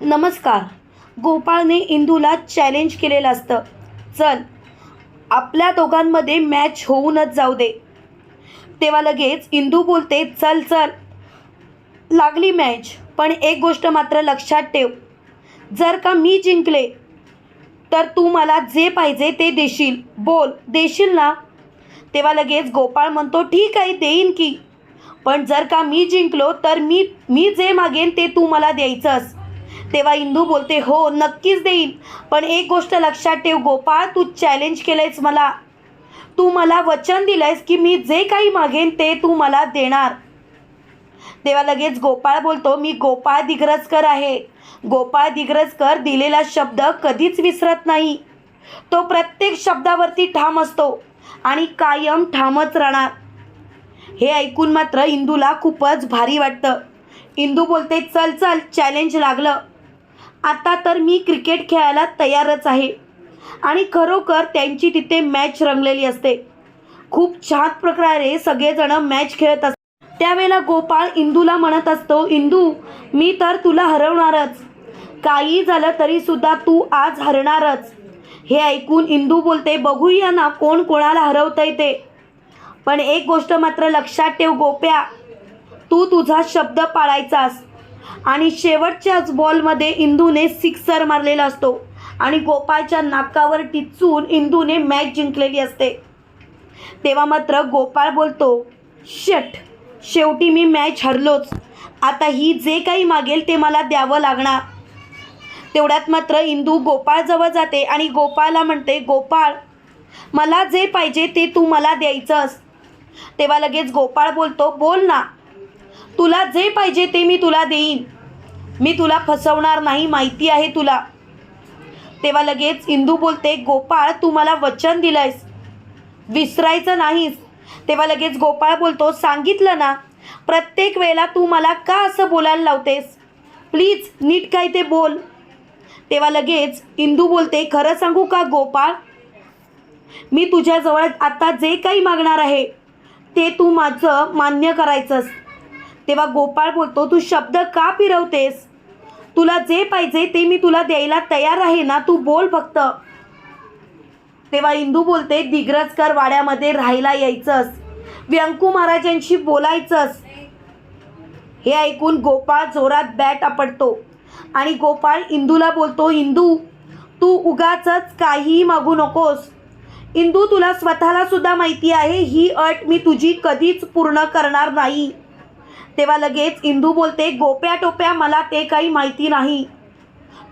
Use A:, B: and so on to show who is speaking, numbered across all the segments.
A: नमस्कार. गोपाळने इंदूला चॅलेंज केलेलं असतं. चल आपल्या दोघांमध्ये मॅच होऊनच जाऊ दे. तेव्हा लगेच इंदू बोलते चल चल. लागली मॅच पण एक गोष्ट मात्र लक्षात ठेव. जर का मी जिंकले तर तू मला जे पाहिजे ते देशील. बोल देशील ना? तेव्हा लगेच गोपाळ म्हणतो ठीक आहे देईन की. पण जर का मी जिंकलो तर मी मी जे मागेन ते तू मला द्यायचंस. तेव्हा इंदू बोलते हो नक्कीच देईन. पण एक गोष्ट लक्षात ठेव गोपाळ तू चॅलेंज केलंयस मला. तू मला वचन दिलंयस की मी जे काही मागेन ते तू मला देणार. तेव्हा लगेच गोपाळ बोलतो मी गोपाळ दिग्रजकर आहे. गोपाळ दिग्रजकर दिलेला शब्द कधीच विसरत नाही. तो प्रत्येक शब्दावरती ठाम असतो आणि कायम ठामच राहणार. हे ऐकून मात्र इंदूला खूपच भारी वाटतं. इंदू बोलते चल चल चॅलेंज लागलं. आता तर मी क्रिकेट खेळायला तयारच आहे. आणि खरोखर त्यांची तिथे मॅच रंगलेली असते. खूप छान प्रकारे सगळेजण मॅच खेळत असतात त्यावेळेला गोपाळ इंदूला म्हणत असतो इंदू मी तर तुला हरवणारच. काही झालं तरी सुद्धा तू आज हरणारच. हे ऐकून इंदू बोलते बघूया ना कोण कोणाला हरवतंय ते. पण एक गोष्ट मात्र लक्षात ठेव गोप्या तू तुझा शब्द पाळायचास. आणि शेवटच्याच बॉलमध्ये इंदूने सिक्सर मारलेला असतो. आणि गोपाळच्या नाकावर टिचून इंदूने मॅच जिंकलेली असते. तेव्हा मात्र गोपाळ बोलतो शट शेवटी मी मॅच हरलोच. आता ही जे काही मागेल ते मला द्यावं लागणार. तेवढ्यात मात्र इंदू गोपाळजवळ जाते आणि गोपाळला म्हणते गोपाळ मला जे पाहिजे ते तू मला द्यायचंस. तेव्हा लगेच गोपाळ बोलतो बोल ना तुला जे पाहिजे ते मी तुला देईन. मी तुला फसवणार नाही माहिती आहे तुला. तेव्हा लगेच इंदू बोलते गोपाळ तू मला वचन दिलंयस. विसरायचं नाहीस. तेव्हा लगेच गोपाळ बोलतो सांगितलं ना प्रत्येक वेळेला तू मला का असं बोलायला लावतेस? प्लीज नीट काय ते बोल. तेव्हा लगेच इंदू बोलते खरं सांगू का गोपाळ? मी तुझ्याजवळ आता जे काही मागणार आहे ते तू माझं मान्य करायचंस. तेव्हा गोपाळ बोलतो तू शब्द का फिरवतेस? तुला जे पाहिजे ते मी तुला द्यायला तयार आहे ना तू बोल फक्त. तेव्हा इंदू बोलते दिग्रजकर वाड्यामध्ये राहायला यायचंस. व्यंकू महाराजांशी बोलायचंस. हे ऐकून गोपाळ जोरात बॅट आपटतो आणि गोपाळ इंदूला बोलतो इंदू तू उगाचच काहीही मागू नकोस. इंदू तुला स्वतःला सुद्धा माहिती आहे ही अट मी तुझी कधीच पूर्ण करणार नाही. तेव्हा लगेच इंदू बोलते गोप्या टोप्या मला ते काही माहिती नाही.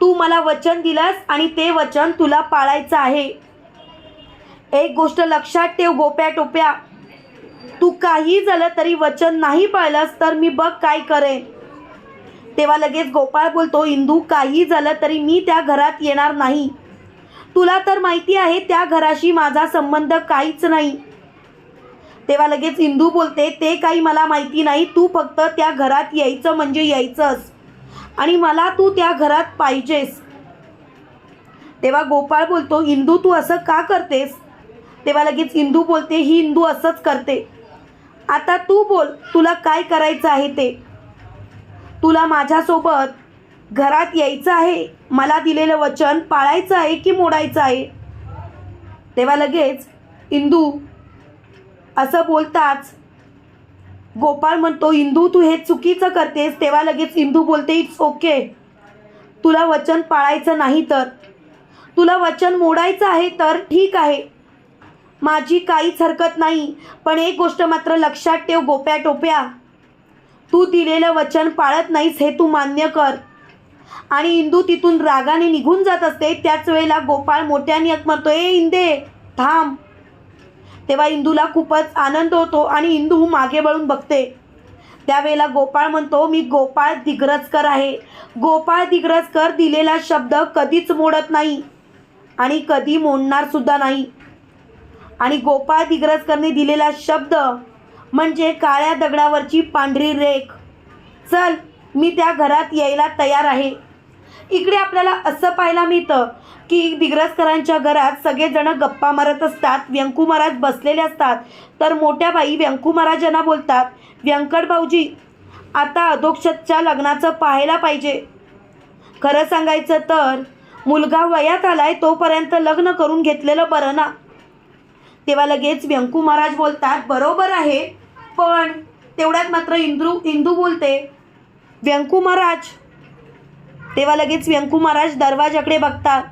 A: तू मला वचन दिलंस आणि ते वचन तुला पाळायचं आहे. एक गोष्ट लक्षात ठेव गोप्या टोप्या. तू काही झालं तरी वचन नाही पाळलंस तर मी बघ काय करेन. तेव्हा लगेच गोपाळ बोलतो इंदू काही झालं तरी मी त्या घरात येणार नाही. तुला तर माहिती आहे त्या घराशी माझा संबंध काहीच नाही. तेव्हा लगेच इंदू बोलते ते काही मला माहिती नाही तू फक्त त्या घरात यायचं म्हणजे यायचंच आणि मला तू त्या घरात पाहिजेस. तेव्हा गोपाळ बोलतो इंदू तू असं का करतेस? तेव्हा लगेच इंदू बोलते ही इंदू असंच करते. आता तू बोल तुला काय करायचं आहे ते? तुला माझ्यासोबत घरात यायचं आहे मला दिलेलं वचन पाळायचं आहे की मोडायचं आहे? तेव्हा लगेच इंदू असं बोलताच गोपाळ म्हणतो इंदू तू हे चुकीचं करतेस. तेव्हा लगेच इंदू बोलते इट्स ओके तुला वचन पाळायचं नाही तर. तुला वचन मोडायचं आहे तर ठीक आहे. माझी काहीच हरकत नाही. पण एक गोष्ट मात्र लक्षात ठेव गोप्या टोप्या. तू दिलेलं वचन पाळत नाहीस हे तू मान्य कर. आणि इंदू तिथून रागाने निघून जात असते. त्याच वेळेला गोपाळ मोठ्याने म्हणतो ए इंदे थांब. तेव्हा इंदूला खूपच आनंद होतो आणि इंदू मागे वळून बघते. त्यावेळेला गोपाळ म्हणतो मी गोपाळ दिग्रजकर आहे. गोपाळ दिग्रजकर दिलेला शब्द कधीच मोडत नाही आणि कधी मोडणार सुद्धा नाही. आणि गोपाळ दिग्रजकरने दिलेला शब्द म्हणजे काळ्या दगडावरची पांढरी रेख. चल मी त्या घरात यायला तयार आहे. इकडे आपल्याला असं पाहायला मिळतं की दिग्रसकरांच्या घरात सगळेजण गप्पा मारत असतात व्यंकू महाराज बसलेले असतात. तर मोठ्या बाई व्यंकू महाराजांना बोलतात व्यंकट भाऊजी आता अधोक्षतच्या लग्नाचं पाहायला पाहिजे. खरं सांगायचं तर मुलगा वयात आलाय तोपर्यंत लग्न करून घेतलेलं बरं ना. तेव्हा लगेच व्यंकू महाराज बोलतात बरोबर आहे पण तेवढ्यात मात्र इंद्रू इंदू बोलते. व्यंकू महाराज तेव्हा लगेच व्यंकू महाराज दरवाजाकडे बघतात.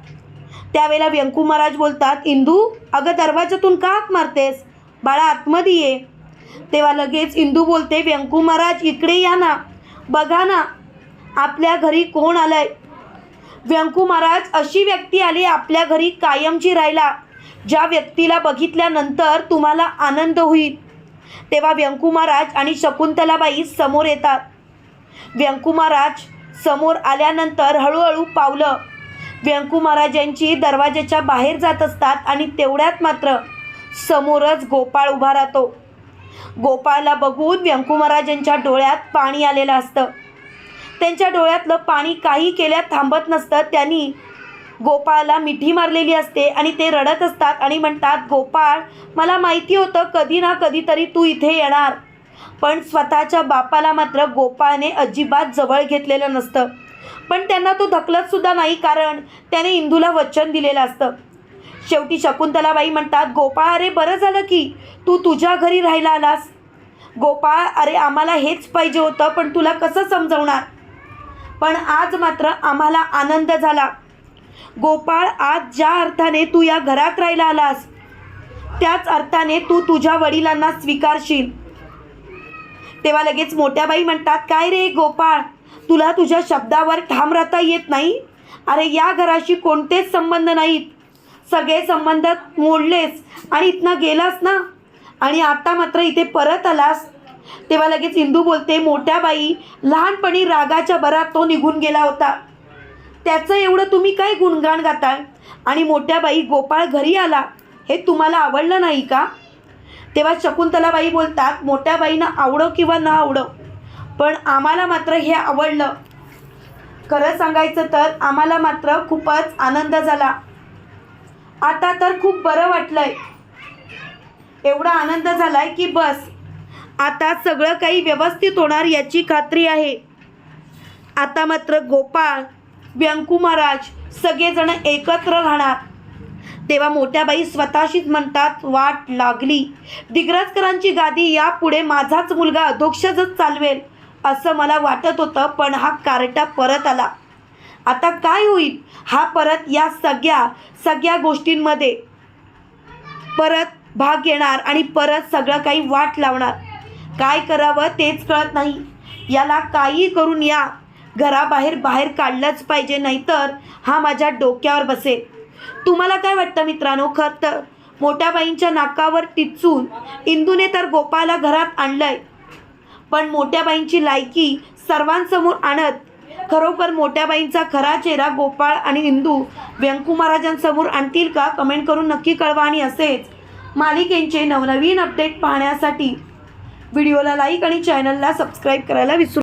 A: त्यावेळेला व्यंकू महाराज बोलतात इंदू अगं दरवाजातून का हाक मारतेस? बाळा आतमध्ये ये. तेव्हा लगेच इंदू बोलते व्यंकू महाराज इकडे या ना. बघा ना आपल्या घरी कोण आलंय? व्यंकू महाराज अशी व्यक्ती आली आपल्या घरी कायमची राहिला ज्या व्यक्तीला बघितल्यानंतर तुम्हाला आनंद होईल. तेव्हा व्यंकू महाराज आणि शकुंतलाबाई समोर येतात. व्यंकू महाराज समोर आल्यानंतर हळूहळू पावलं. व्यंकू महाराजांची दरवाजाच्या बाहेर जात असतात आणि तेवढ्यात मात्र समोरच गोपाळ उभा राहतो. गोपाळला बघून व्यंकू महाराजांच्या डोळ्यात पाणी आलेलं असतं. त्यांच्या डोळ्यातलं पाणी काही केल्या थांबत नसतं. त्यांनी गोपाळला मिठी मारलेली असते आणि ते रडत असतात आणि म्हणतात गोपाळ मला माहिती होतं कधी ना कधीतरी तू इथे येणार. पण स्वतःच्या बापाला मात्र गोपाळने अजिबात जवळ घेतलेलं नसतं. पण त्यांना तो धकलत सुद्धा नाही कारण त्याने इंदूला वचन दिलेलं असतं. शेवटी शकुंतलाबाई म्हणतात गोपाळ अरे बरं झालं की तू तुझ्या घरी राहायला आलास. गोपाळ अरे आम्हाला हेच पाहिजे होतं पण तुला कसं समजवणार? पण आज मात्र आम्हाला आनंद झाला. गोपाळ आज ज्या अर्थाने तू या घरात राहायला आलास त्याच अर्थाने तू तुझ्या वडिलांना स्वीकारशील. तेव्हा लगेच मोठ्या बाई म्हणतात काय रे गोपाळ तुला तुझ्या शब्दावर ठाम राहता येत नाही? अरे या घराशी कोणतेच संबंध नाहीत. सगळे संबंध मोडलेस आणि इथनं गेलास ना? आणि आता मात्र इथे परत आलास? तेव्हा लगेच इंदू बोलते मोठ्या बाई लहानपणी रागाच्या भरात तो निघून गेला होता. त्याचं एवढं तुम्ही काय गुणगाण गाताय आणि मोठ्या बाई गोपाळ घरी आला? हे तुम्हाला आवडलं नाही का? तेव्हा शकुंतलाबाई बोलतात मोठ्या बाईनं आवडो किंवा न आवडो पण आम्हाला मात्र हे आवडलं. खरं सांगायचं तर आम्हाला मात्र खूपच आनंद झाला. आता तर खूप बरं वाटलंय. एवढा आनंद झालाय की बस. आता सगळं काही व्यवस्थित होणार याची खात्री आहे. आता मात्र गोपाळ व्यंकू महाराज सगळेजण एकत्र राहणार. तेव्हा मोठ्या बाई स्वतःशीच म्हणतात वाट लागली. दिग्रजकरांची गादी यापुढे माझाच मुलगा अधोक्षजच चालवेल. असं मला वाटत होतं पण हा कार्टा परत आला. आता काय होईल? हा परत या सगळ्या सगळ्या गोष्टींमध्ये परत भाग घेणार आणि परत सगळं काही वाट लावणार. काय करावं तेच कळत नाही. याला काही करून या. घराबाहेर बाहेर काढलंच पाहिजे नाहीतर हा माझ्या डोक्यावर बसेल. तुम्हाला काय वाटतं मित्रांनो? खरं तर मोठ्या बाईंच्या नाकावर टिचून इंदूने तर गोपाळला घरात आणलंय. पण मोठ्या बाईंची लायकी सर्वांसमोर आणत खरोखर मोठ्या बाईंचा खरा चेहरा गोपाळ आणि इंदू व्यंकू महाराजांसमोर आणतील का? कमेंट करून नक्की कळवा आणि असेच मालिकेंचे नवनवीन अपडेट पाहण्यासाठी व्हिडिओला लाईक आणि चॅनलला सबस्क्राईब करायला विसरू